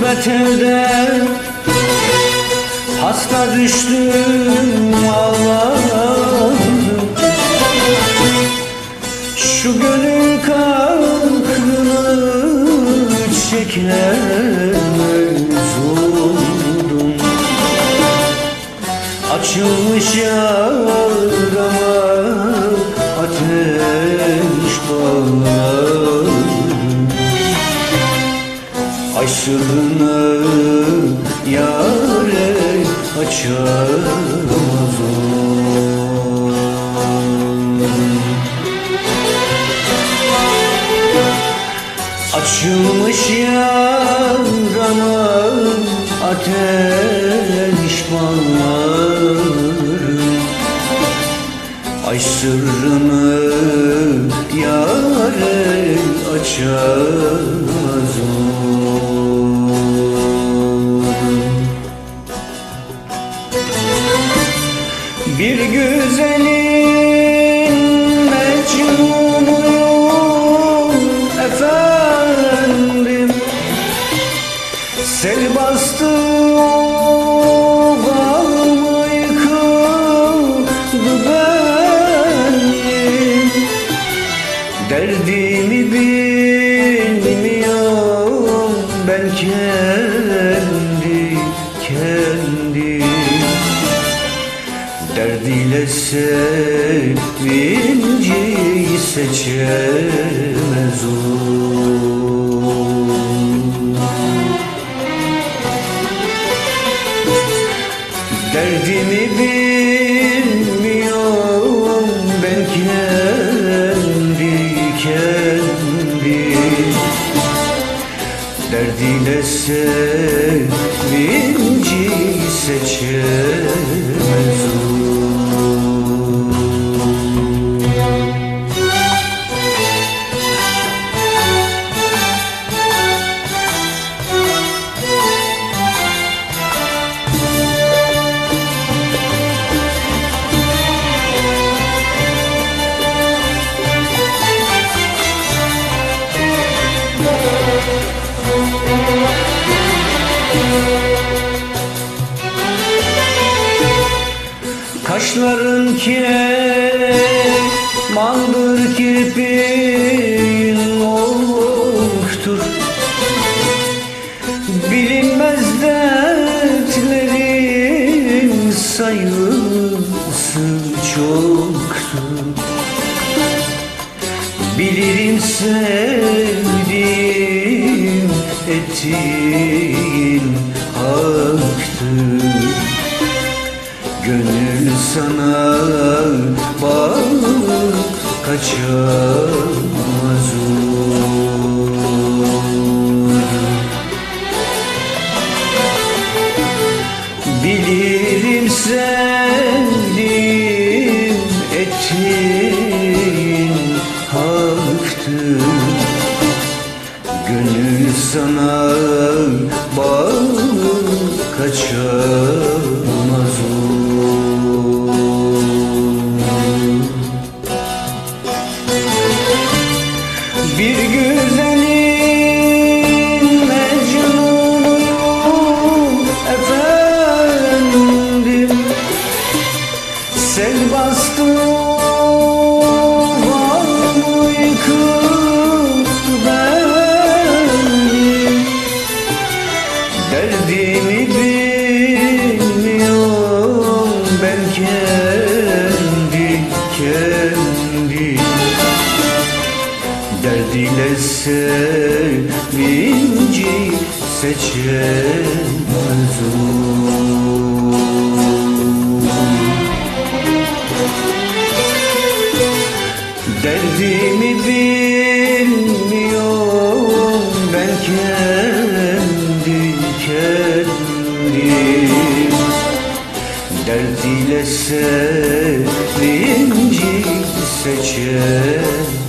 Gurbet Hasta düştüm ağladım Şu gönül kahrını çekemez oldum. Açılmış yarama ateş bağladım. Ay o Açılmış yarama ateş bağlarım Ay sırrını yâre açamaz Bir güzelin mecnunuyum efendim. Sel bastı bağımı yıkıldı benim? Derdimi bilmiyorum ben kendi Derdiyle sevinciyi seçemez o Derdimi bilmiyorum ben kendi kendi Derdiyle sevinciyi seçemez Kaşların kemandır kirpiğin oktur Bilinmez dertlerin sayısı çoktur. Bilirim sevdiğim etin haktır Gönül sana bağlı kaçamaz o. Bilirim sevdiğim etin haktır Gönül sana sevinci seçemez. O Derdimi bilmiyorum ben kendi kendi Derdiyle sevinci seçemez